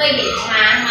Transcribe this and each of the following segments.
เคยเห็นช้างไหม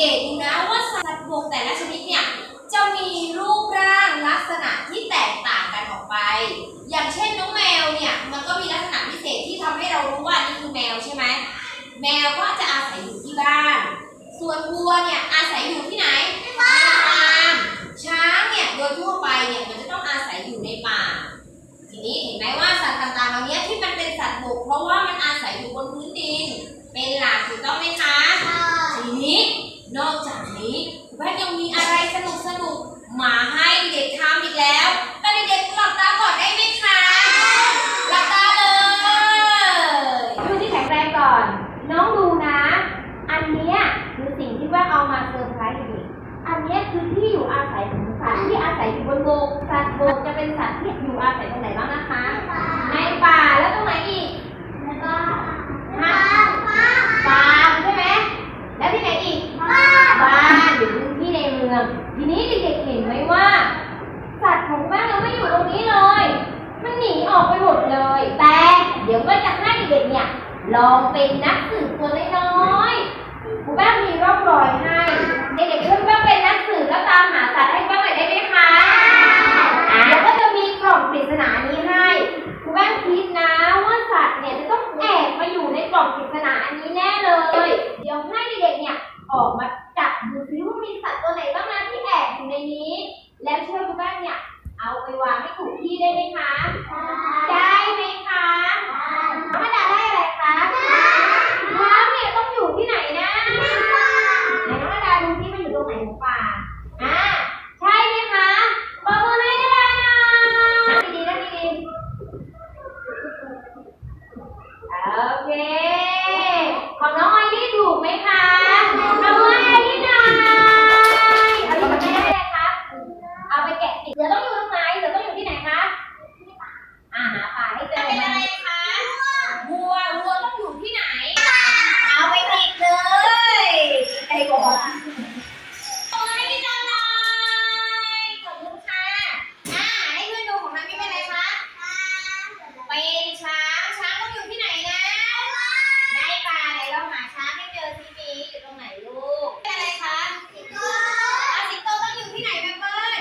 เกตดูนะว่าสัตว์บกแต่ละชนิดเนี่ยจะมีรูปร่างลักษณะที่แตกต่างกันออกไป อย่างเช่นน้องแมวเนี่ยมันก็มีลักษณะพิเศษที่ทำให้เรารู้ว่านี่คือแมวใช่ไหมแมวก็จะอาศัยอยู่ที่บ้าน ส่วนวัวเนี่ยอาศัยอยู่ที่ไหนบ้านช้างเนี่ยโดยทั่วไปเนี่ยมันจะต้องอาศัยอยู่ในป่า ทีนี้เห็นไหมว่าสัตว์ต่างๆเหล่านี้ที่มันเป็นสัตว์บกเพราะว่ามันอาศัยอยู่บนพื้นดินเป็นหลั นอกจากนี้คุณแม่ยังมีอะไรสนุกสนุกๆมาให้เด็กทำอีกแล้วแต่เด็กๆหลับตาก่อนได้ไหมคะหลับตาเลยดูที่แข็งแรงก่อน น้องดูนะ อันเนี้ยคือสิ่งที่ว่าเอามาเซอร์ไพรส์เด็กๆอันเนี้ยคือที่อยู่อาศัยของสัตว์ที่อาศัยอยู่บนบกสัตว์บกจะเป็นสัตว์ที่อยู่อาศัยตรงไหนบ้างนะคะ ในป่าแล้วตรงไหนอีกฮะฟาร์มใช่ไหมแล้วที่ไหนอีก บ้านหรือพื้นที่ในเมือง ทีนี้เด็กๆเห็นไหมว่า สัตว์ของบ้านเราไม่อยู่ตรงนี้เลย มันหนีออกไปหมดเลย แต่เดี๋ยวก็จะให้เด็กเนี่ย ลองเป็นนักสืบตัวน้อยๆครูแป้งมีร่องรอยให้เด็กๆช่วยแป้งเป็นนักสืบแล้วตามหาสัตว์ให้แป้งหน่อยได้ไหมคะอะแล้วก็จะมีกล่องปริศนานี้ให้ครูแป้งคิดนะว่าสัตว์เนี่ยจะต้องแอบมาอยู่ในกล่องปริศนาอันนี้แน่เลย เดี๋ยวให้เด็กๆเนี่ยออกมาจับดูซิว่ามีสัตว์ตัวไหนบ้างนะที่แอบอยู่ในนี้ แล้วช่วยคุณแม่เนี่ย เอาไปวางให้ถูกที่ได้ไหมคะ ได้ไหมคะน้องมาดาได้อะไรคะช้างเนี่ยต้องอยู่ที่ไหนนะไหนน้องมาดาดู ที่มันอยู่ตรงไหนของป่าอ่าใช่ไหมคะปรบมือให้ก็ได้นะนั่งดีๆนั่งดีๆโอเค ของน้องไอรี่ถูกไหมคะเอาไว้ไอรี่หน่อยเอาอยู่กับแม่ได้เลยครับเอาไปแกะติดเสือต้องอยู่ตรงไหนเสือต้องอยู่ที่ไหนคะอ่าหาป่าให้เจอเป็นอะไรคะวัววัวต้องอยู่ที่ไหน เอาไปติดเลยใจบอกเอาให้พี่จันหน่อยขอบคุณค่ะอ่าให้เพื่อนดูของน้ำพี่เป็นอะไรคะ เป็นช้าง ช้างต้องอยู่ที่ไหนนะ ในป่าไหนเราหาช้างให้เจอทีนี้อยู่ตรงไหนลูกเป็นอะไรคะสิงโตสิงโตต้องอยู่ที่ไหนแม่เปิ้ล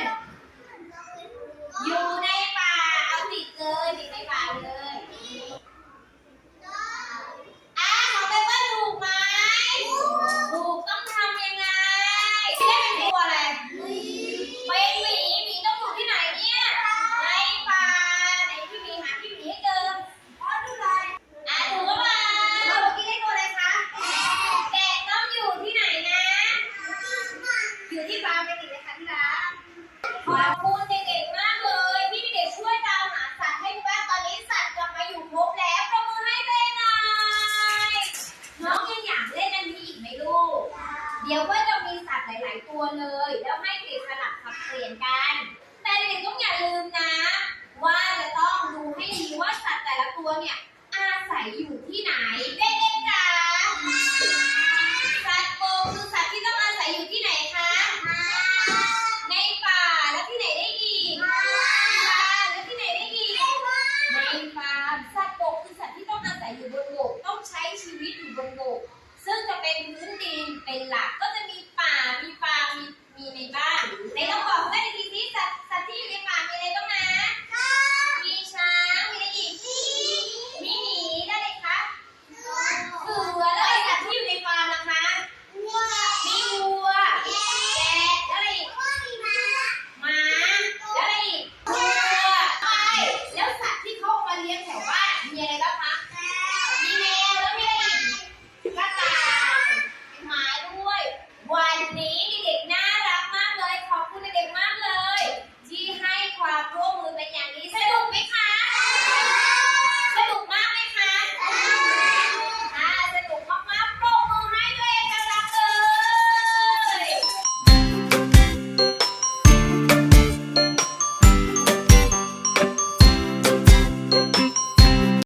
อยู่ในป่า เอาติดเลยติดในป่าเลยอ่าของแม่เปิ้ลถูกไหมถูกต้องทำยังไงไม่ได้เป็นตัวอะไร เป็นหมีหมีต้องอยู่ที่ไหนเนี่ย ในป่าไหนพี่หมีหาพี่หมีให้เจออ๋อดูเลยอะถูกหรือเปล่าเมื่อกี้ได้ตัวอะไรคะแกะต้องอยู่ที่ไหนนะ อยู่ที่ฟาร์มเป็นติดเลยค่ะที่รักขอบ คุณเด็กๆมากเลยที่เด็กช่วยตามหาสัตว์ให้ดูบ้างตอนนี้สัตว์กลับมาอยู่ครบแล้วประมือให้ตัวเองหน่อยน้องยังอยากเล่นอันนี้อีกไหมลูก เดี๋ยวก็จะมีสัตว์หลาย ๆ ตัวเลย แล้วให้เด็กสลับสับเปลี่ยนกัน แต่เด็กต้องอย่าลืมนะ ว่าจะต้องดูให้ดีว่าสัตว์แต่ละตัวเนี่ยอาศัยอยู่ที่ไหนเด็ก